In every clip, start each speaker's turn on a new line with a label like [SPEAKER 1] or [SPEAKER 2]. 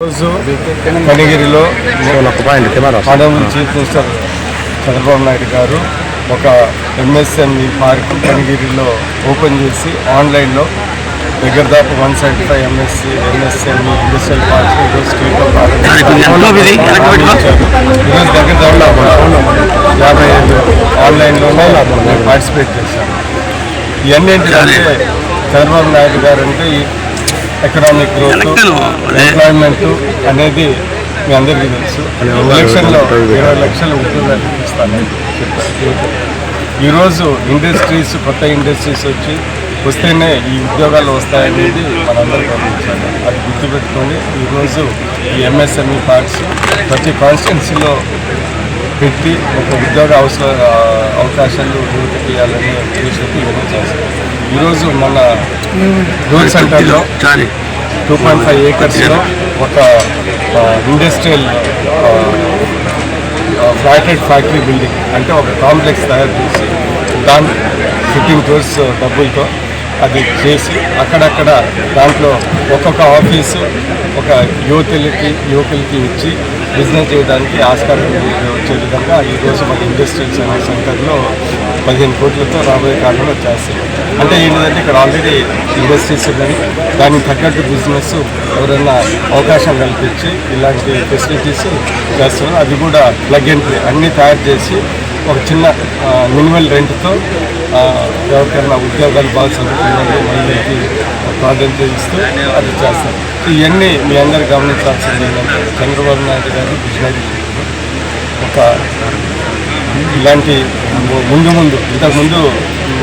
[SPEAKER 1] రోజు కనిగిరిలో honourable chief minister Chandrababu Naidu garu ఒక MSME park కనిగిరిలో open చేసి ఆన్లైన్లో దగ్గర దాకా one seventy five MSC MSME industrial park స్టేట్లో ఈరోజు దగ్గర దాకా యాభై ఐదు ఆన్లైన్లోనే మేము పార్టిసిపేట్ చేశాము ఇవన్నీ చంద్రబాబు నాయుడు గారు అంటే ఈ ఎకనామిక్ గ్రోత్ ఎంప్లాయ్మెంట్ అనేది మీ అందరికీ తెలుసు. ఎలక్షన్లో ఇరవై లక్షల ఉద్యోగాలు ఇస్తానని చెప్పారు ఈరోజు ఇండస్ట్రీస్ కొత్త ఇండస్ట్రీస్ వచ్చి వస్తేనే ఈ ఉద్యోగాలు వస్తాయనేది మనందరూ గమనించాలి. అది గుర్తుపెట్టుకొని ఈరోజు ఈ ఎంఎస్ఎంఈ పార్ట్స్ ప్రతి కాన్స్టిట్యున్సీలో పెట్టి ఒక ఉద్యోగ అవసర అవకాశాలు యువతకి ఇవ్వాలని ఉద్దేశంతో చేస్తారు ఈరోజు మన రూల్ సెంటర్లో టూ పాయింట్ ఫైవ్ ఏకర్స్లో ఒక ఇండస్ట్రియల్ ఫ్లాటెడ్ ఫ్యాక్టరీ బిల్డింగ్ అంటే ఒక కాంప్లెక్స్ తయారు చేసి దాని ఫిఫ్టీన్ క్రోర్స్ డబ్బులతో అది చేసి అక్కడక్కడ దాంట్లో ఒక్కొక్క ఆఫీసు ఒక యువతులకి యువకులకి ఇచ్చి బిజినెస్ చేయడానికి ఆస్కారం వచ్చే విధంగా ఈరోజు మన ఇండస్ట్రియల్ సర్వీస్ సెంటర్లో పదిహేను కోట్లతో రాబోయే కాలంలో చేస్తాం అంటే ఏంటంటే ఇక్కడ ఆల్రెడీ ఇండస్ట్రీస్ ఉన్నాయి. దానికి తగ్గట్టు బిజినెస్ ఎవరైనా అవకాశం కల్పించి ఇలాంటి ఫెసిలిటీస్ చేస్తున్నారు. అది కూడా ప్లగ్ అండ్ ప్లే అన్నీ తయారు చేసి ఒక చిన్న మినిమల్ రెంట్తో ఎవరికైనా ఉద్యోగాలు బాగా చదువుకున్న మహిళలకి ప్రాధాన్యత ఇస్తూ అది చేస్తారు. ఇవన్నీ మీ అందరు గమనించాల్సింది ఏంటంటే చంద్రబాబు నాయుడు గారు బిజినెస్ ఒక ఇలాంటి ముందు ముందు ఇంతకుముందు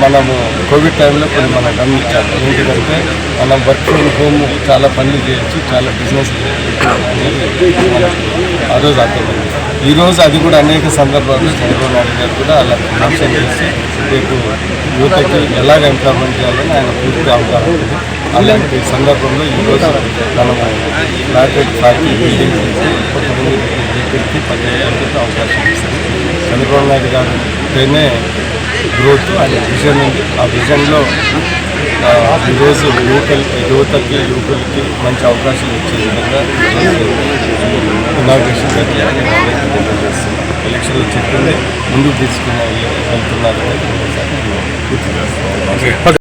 [SPEAKER 1] మనము కోవిడ్ టైంలో కొన్ని మనం గమనించాము ఏంటిదంటే మనం వర్క్ ఫ్రమ్ హోమ్ చాలా పనులు చేయొచ్చు చాలా బిజినెస్ ఆ రోజు అర్థమైంది. ఈరోజు అది కూడా అనేక సందర్భాల్లో చంద్రబాబు నాయుడు గారు కూడా అలా మెన్షన్ చేసి రేపు యువతకి ఎలాగ ఎంప్లాయ్మెంట్ చేయాలని ఆయన పూర్తి అవగాహన అలాంటి సందర్భంలో ఈరోజు మనము ఫ్లాటెడ్ ఫ్యాక్టరీ బిల్డింగ్ చేసి కొంతమంది వ్యక్తులకి పనిచేయడానికి అవకాశం ఇస్తుంది చంద్రబాబు నాయుడు గారు అంటేనే గ్రోత్ ఆయన విజన్ ఉంది. ఆ విజన్లో ఈరోజు యువకులకి యువతకి యువకులకి మంచి అవకాశాలు ఇచ్చే విధంగా ఇనాగ్రేషన్ ఎలక్షన్లో చెప్పింది ముందుకు తీసుకుని వెళ్తున్నారు. అనేది ఒకసారి